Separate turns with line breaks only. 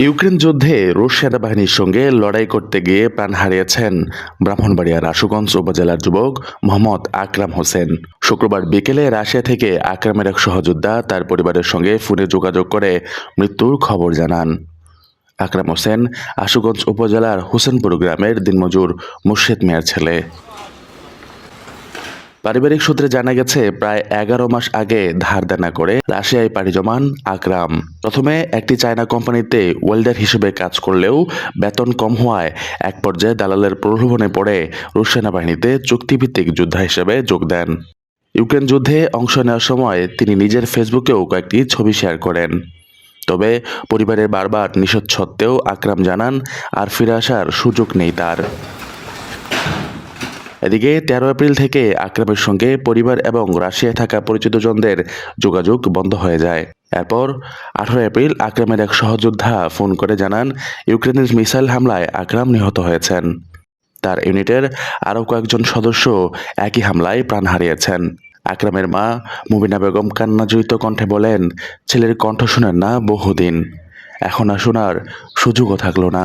Ukraine যুদ্ধে রুশ সেনাবাহিনীর সঙ্গে লড়াই করতে গিয়ে প্রাণ হারিয়েছেন ব্রাহ্মণবাড়িয়ার আশুগঞ্জ উপজেলার যুবক মোহাম্মদ আকরাম হোসেন। শুক্রবার বিকেলে রাশিয়া থেকে আকরামের এক সহযোদ্ধা তার পরিবারের সঙ্গে ফোনে যোগাযোগ করে মৃত্যুর খবর জানান। আকরাম হোসেন আশুগঞ্জ উপজেলার হোসেনপুর গ্রামের দিনমজুর মুর্শেদ মিয়ার ছেলে। পারিবারিক সূত্রে জানা গেছে, প্রায় এগারো মাস আগে ধার দেনা করে রাশিয়ায় পাড়ি জমান আকরাম। প্রথমে একটি চায়না কোম্পানিতে ওয়েল্ডার হিসেবে কাজ করলেও বেতন কম হওয়ায় এক পর্যায়ে দালালের প্রলোভনে পড়ে রুশ সেনাবাহিনীতে চুক্তিভিত্তিক যোদ্ধা হিসেবে যোগ দেন। ইউক্রেন যুদ্ধে অংশ নেওয়ার সময় তিনি নিজের ফেসবুকেও কয়েকটি ছবি শেয়ার করেন। তবে পরিবারের বারবার নিষেধ সত্ত্বেও আকরাম জানান, আর ফিরে আসার সুযোগ নেই তার। এদিকে তেরো এপ্রিল থেকে আকরামের সঙ্গে পরিবার এবং রাশিয়ায় থাকা পরিচিতজনদের যোগাযোগ বন্ধ হয়ে যায়। এরপর আঠারো এপ্রিল আকরামের এক সহযোদ্ধা ফোন করে জানান, ইউক্রেনের মিসাইল হামলায় আকরাম নিহত হয়েছেন। তার ইউনিটের আরও কয়েকজন সদস্য একই হামলায় প্রাণ হারিয়েছেন। আকরামের মা মুবিনা বেগম কান্নাজড়িত কণ্ঠে বলেন, ছেলের কণ্ঠ শোনেন না বহুদিন। এখন আর শোনার সুযোগও থাকল না।